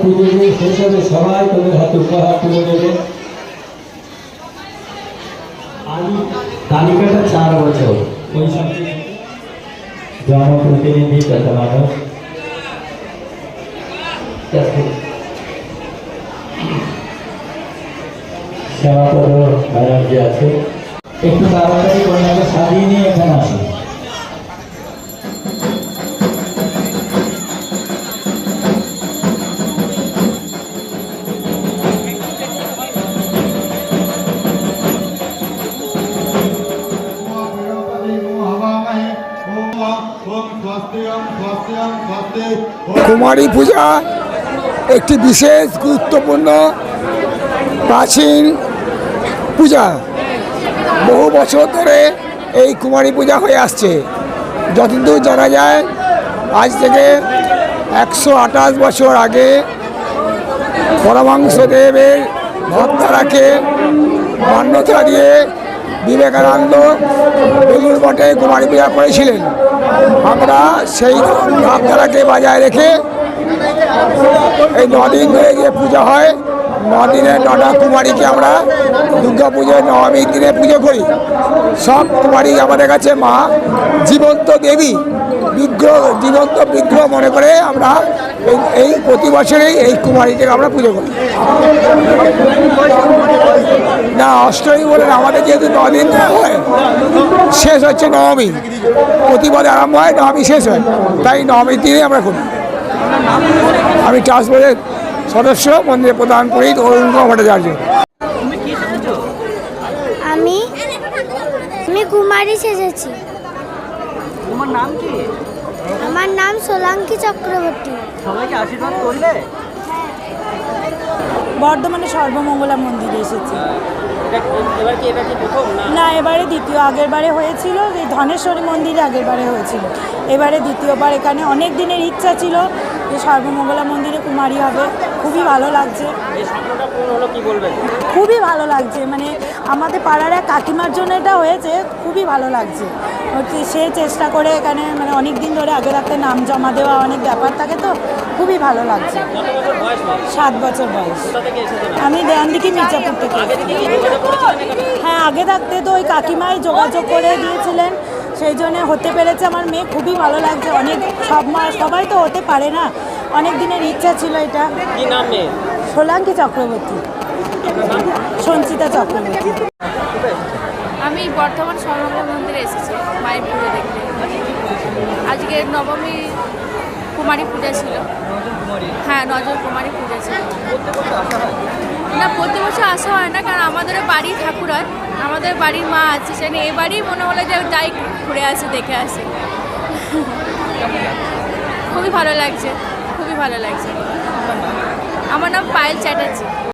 পুজো যে শেষ হবে সবাই তোদের হাতে উপহার তুলে দেবে। আমি তালিকাটা চার বছর। ওই সঙ্গে জনপ্রতিনিধি তথা দেখো, শ্যামাপদ ব্যানার্জি আছে। একটু তাড়াতাড়ি কন্যাকে সাজিয়ে নিয়ে কুমারী পূজা একটি বিশেষ গুরুত্বপূর্ণ প্রাচীন পূজা। বহু বছর ধরে এই কুমারী পূজা হয়ে আসছে। যতদূর জানা যায়, আজ থেকে একশো আঠাশ বছর আগে পরমাংসদেবের ভক্তারাকে মান্যতা দিয়ে বিবেকানন্দ বেলুর মঠে কুমারী পূজা করেছিলেন। আমরা সেই ভাবধারাকে বজায় রেখে এই নদিন ধরে যে পূজা হয়। নদিনের নটা কুমারীকে আমরা দুর্গা পুজোয় নবমীর দিনে পুজো করি। সব কুমারী আমাদের কাছে মা, জীবন্ত দেবী, বিগ্রহ, জীবন্ত বিগ্রহ মনে করে আমরা এই প্রতি বছরেই এই কুমারীটাকে আমরা পুজো করি। না অষ্টমী বলে না, আমাদের যেহেতু নদিন হয় শেষ হচ্ছে নবমী। প্রতিবাদ আরম্ভ হয় নবমী শেষ হয়। তাই নবমীর দিনে আমরা করি। আমি ট্রান্সপোর্টের সদস্য মন্দিরের প্রধান পুরোহিত অরুণ কুমার ভট্টাচার্য। আমি আমি কুমারী সেজেছি। তোমার নাম কি? আমার নাম সোলাঙ্কি চক্রবর্তী। সবাইকে আশীর্বাদ করলে বর্ধমানে সর্বমঙ্গলা মন্দিরে এসেছি। না? এবারে দ্বিতীয় আগের বারে হয়েছিল এই ধনেশ্বরী মন্দিরে আগের বারে হয়েছিল। এবারে দ্বিতীয়বার এখানে অনেক দিনের ইচ্ছা ছিল যে সর্বমঙ্গলা মন্দিরে কুমারী হবে। খুবই ভালো লাগছে। খুবই ভালো লাগছে মানে আমাদের পাড়ার এক কাকিমার জন্য এটা হয়েছে খুবই ভালো লাগছে। হচ্ছে সে চেষ্টা করে এখানে মানে অনেক দিন ধরে আগে রাখতে নাম জমা দেওয়া অনেক ব্যাপার থাকে তো ভালো লাগছে। কত বছর বয়স সাত বছর বয়স। আমি দেয়ানদিকে মির্জাপুর থেকে হ্যাঁ আগে থাকতে তো ওই কাকিমাই যোগাযোগ করে দিয়েছিলেন। সেই জন্য হতে পেরেছে আমার মেয়ে খুবই ভালো লাগছে। অনেক সব মা সবাই তো হতে পারে না। অনেক দিনের ইচ্ছা ছিল এটা। কি নাম মেয়ে সোলাঙ্কি চক্রবর্তী। সঞ্চিতা চক্রবর্তী। আমি বর্ধমান সর্বমঙ্গল মন্দিরে এসেছি মায়ের পুজো দেখতে। আজকে নবমী কুমারী পূজা ছিল। হ্যাঁ নজর কুমারী পূজা ছিল। না, প্রতি বছর আসা হয় না, কারণ আমাদের বাড়ি ঠাকুর হয় আমাদের বাড়ির মা আছে সেখানে এবারই মনে হলো যে যাই ঘুরে আসে, দেখে আসে। খুবই ভালো লাগছে, খুবই ভালো লাগছে। আমার নাম পায়েল চ্যাটার্জি।